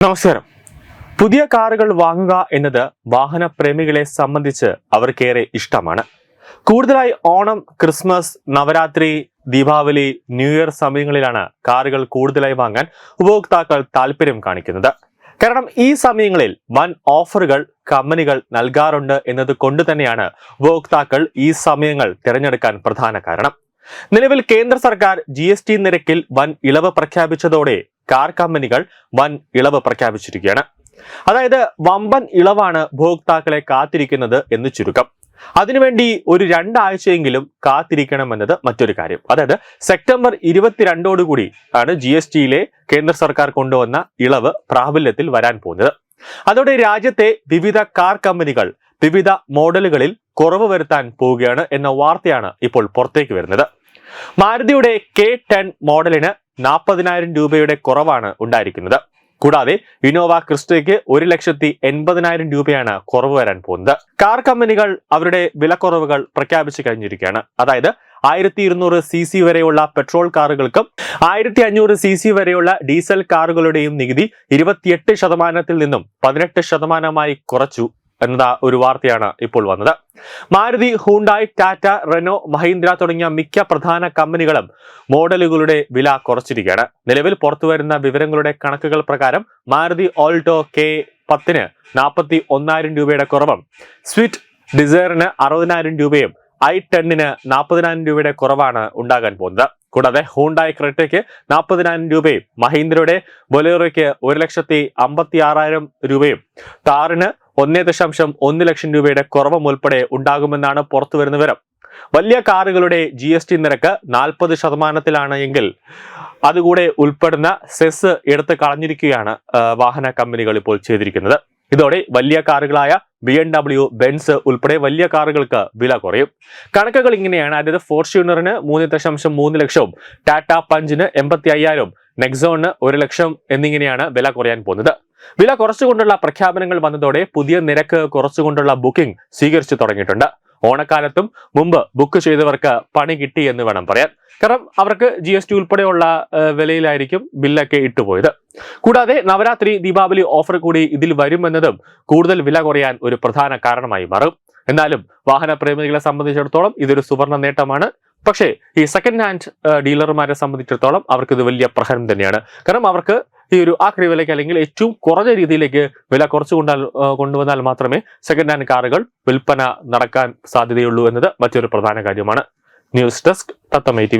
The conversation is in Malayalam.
നമസ്കാരം. പുതിയ കാറുകൾ വാങ്ങുക എന്നത് വാഹന പ്രേമികളെ സംബന്ധിച്ച് അവർക്കേറെ ഇഷ്ടമാണ്. കൂടുതലായി Onam Christmas Navaratri Deepavali new year സമയങ്ങളിലാണ് കാറുകൾ കൂടുതലായി വാങ്ങാൻ ഉപഭോക്താക്കൾ താല്പര്യം കാണിക്കുന്നത്. കാരണം ഈ സമയങ്ങളിൽ വൻ ഓഫറുകൾ കമ്പനികൾ നൽകാറുണ്ട് എന്നത് കൊണ്ട് തന്നെയാണ് ഉപഭോക്താക്കൾ ഈ സമയങ്ങൾ തിരഞ്ഞെടുക്കാൻ പ്രധാന കാരണം. നിലവിൽ കേന്ദ്ര സർക്കാർ ജി നിരക്കിൽ വൻ ഇളവ് പ്രഖ്യാപിച്ചതോടെ കാർ കമ്പനികൾ വൻ ഇളവ് പ്രഖ്യാപിച്ചിരിക്കുകയാണ്. അതായത് വമ്പൻ ഇളവാണ് ഉപഭോക്താക്കളെ കാത്തിരിക്കുന്നത് എന്ന് ചുരുക്കം. അതിനുവേണ്ടി ഒരു രണ്ടാഴ്ചയെങ്കിലും കാത്തിരിക്കണമെന്നത് മറ്റൊരു കാര്യം. അതായത് സെപ്റ്റംബർ ഇരുപത്തിരണ്ടോടുകൂടി ആണ് ജി എസ് ടിയിലെ കേന്ദ്ര സർക്കാർ കൊണ്ടുവന്ന ഇളവ് പ്രാബല്യത്തിൽ വരാൻ പോകുന്നത്. അതോടെ രാജ്യത്തെ വിവിധ കാർ കമ്പനികൾ വിവിധ മോഡലുകളിൽ കുറവ് വരുത്താൻ പോവുകയാണ് എന്ന വാർത്തയാണ് ഇപ്പോൾ പുറത്തേക്ക് വരുന്നത്. മാരുതിയുടെ കെ ടെൻ മോഡലിന് നാൽപ്പതിനായിരം രൂപയുടെ കുറവാണ് ഉണ്ടായിരിക്കുന്നത്. കൂടാതെ ഇനോവ ക്രിസ്റ്റയ്ക്ക് ഒരു ലക്ഷത്തി എൺപതിനായിരം രൂപയാണ് കുറവ് വരാൻ പോകുന്നത്. കാർ കമ്പനികൾ അവരുടെ വിലക്കുറവുകൾ പ്രഖ്യാപിച്ചു കഴിഞ്ഞിരിക്കുകയാണ്. അതായത് ആയിരത്തി ഇരുന്നൂറ് സി സി വരെയുള്ള പെട്രോൾ കാറുകൾക്കും ആയിരത്തി അഞ്ഞൂറ് സി സി വരെയുള്ള ഡീസൽ കാറുകളുടെയും നികുതി ഇരുപത്തിയെട്ട് ശതമാനത്തിൽ നിന്നും പതിനെട്ട് ശതമാനമായി കുറച്ചു. എന്ന ഒരു വാർത്തയാണ് ഇപ്പോൾ വന്നത്. മാരുതി ഹൂണ്ടായ് ടാറ്റ റെനോ മഹീന്ദ്ര തുടങ്ങിയ മിക്ക പ്രധാന കമ്പനികളും മോഡലുകളുടെ വില കുറച്ചിരിക്കുകയാണ്. നിലവിൽ പുറത്തുവരുന്ന വിവരങ്ങളുടെ കണക്കുകൾ പ്രകാരം മാരുതി ഓൾട്ടോ കെ പത്തിന് നാൽപ്പത്തി ഒന്നായിരം രൂപയുടെ കുറവും സ്വിറ്റ് ഡിസയറിന് അറുപതിനായിരം രൂപയും ഐ ടെന്നിന് നാൽപ്പതിനായിരം രൂപയുടെ കുറവാണ് ഉണ്ടാകാൻ പോകുന്നത്. കൂടാതെ ഹൂണ്ടായ് ക്രെറ്റയ്ക്ക് നാൽപ്പതിനായിരം രൂപയും മഹീന്ദ്രയുടെ ബൊലേറോയ്ക്ക് ഒരു ലക്ഷത്തി അമ്പത്തി ആറായിരം രൂപയും താറിന് ഒന്നേ ദശാംശം ഒന്ന് ലക്ഷം രൂപയുടെ കുറവും ഉൾപ്പെടെ ഉണ്ടാകുമെന്നാണ് പുറത്തു വരുന്ന വിവരം. വലിയ കാറുകളുടെ ജി എസ് ടി നിരക്ക് നാൽപ്പത് ശതമാനത്തിലാണ് എങ്കിൽ അതുകൂടെ ഉൾപ്പെടുന്ന സെസ് എടുത്ത് കളഞ്ഞിരിക്കുകയാണ് വാഹന കമ്പനികൾ ഇപ്പോൾ ചെയ്തിരിക്കുന്നത്. ഇതോടെ വലിയ കാറുകളായ ബി എം ഡബ്ല്യു ബെൻസ് ഉൾപ്പെടെ വലിയ കാറുകൾക്ക് വില കുറയും. കണക്കുകൾ ഇങ്ങനെയാണ്. അതായത് ഫോർച്യൂണറിന് മൂന്ന് ദശാംശം മൂന്ന് ലക്ഷവും ടാറ്റ പഞ്ചിന് എൺപത്തി അയ്യായിരവും നെക്സോണിന് ഒരു ലക്ഷം എന്നിങ്ങനെയാണ് വില കുറയാൻ പോകുന്നത്. വില കുറച്ചുകൊണ്ടുള്ള പ്രഖ്യാപനങ്ങൾ വന്നതോടെ പുതിയ നിരക്ക് കുറച്ചുകൊണ്ടുള്ള ബുക്കിംഗ് സ്വീകരിച്ചു തുടങ്ങിയിട്ടുണ്ട്. ഓണക്കാലത്തും മുമ്പ് ബുക്ക് ചെയ്തവർക്ക് പണി കിട്ടി എന്ന് വേണം പറയാൻ. കാരണം അവർക്ക് ജി എസ് ടി ഉൾപ്പെടെയുള്ള വിലയിലായിരിക്കും ബില്ലൊക്കെ ഇട്ടുപോയത്. കൂടാതെ നവരാത്രി ദീപാവലി ഓഫർ കൂടി ഇതിൽ വരുമെന്നതും കൂടുതൽ വില കുറയാൻ ഒരു പ്രധാന കാരണമായി മാറും. എന്നാലും വാഹന പ്രേമികളെ സംബന്ധിച്ചിടത്തോളം ഇതൊരു സുവർണ നേട്ടമാണ്. പക്ഷേ ഈ സെക്കൻഡ് ഹാൻഡ് ഡീലർമാരെ സംബന്ധിച്ചിടത്തോളം അവർക്ക് ഇത് വലിയ പ്രഹരം തന്നെയാണ്. കാരണം അവർക്ക് ഈ ഒരു ആക്രി വിലയ്ക്ക് അല്ലെങ്കിൽ ഏറ്റവും കുറഞ്ഞ രീതിയിലേക്ക് വില കുറച്ചു കൊണ്ടാൽ കൊണ്ടുവന്നാൽ മാത്രമേ സെക്കൻഡ് ഹാൻഡ് കാറുകൾ വിൽപ്പന നടക്കാൻ സാധ്യതയുള്ളൂ എന്നത് മറ്റൊരു പ്രധാന കാര്യമാണ്. News desk തത്തമൈ T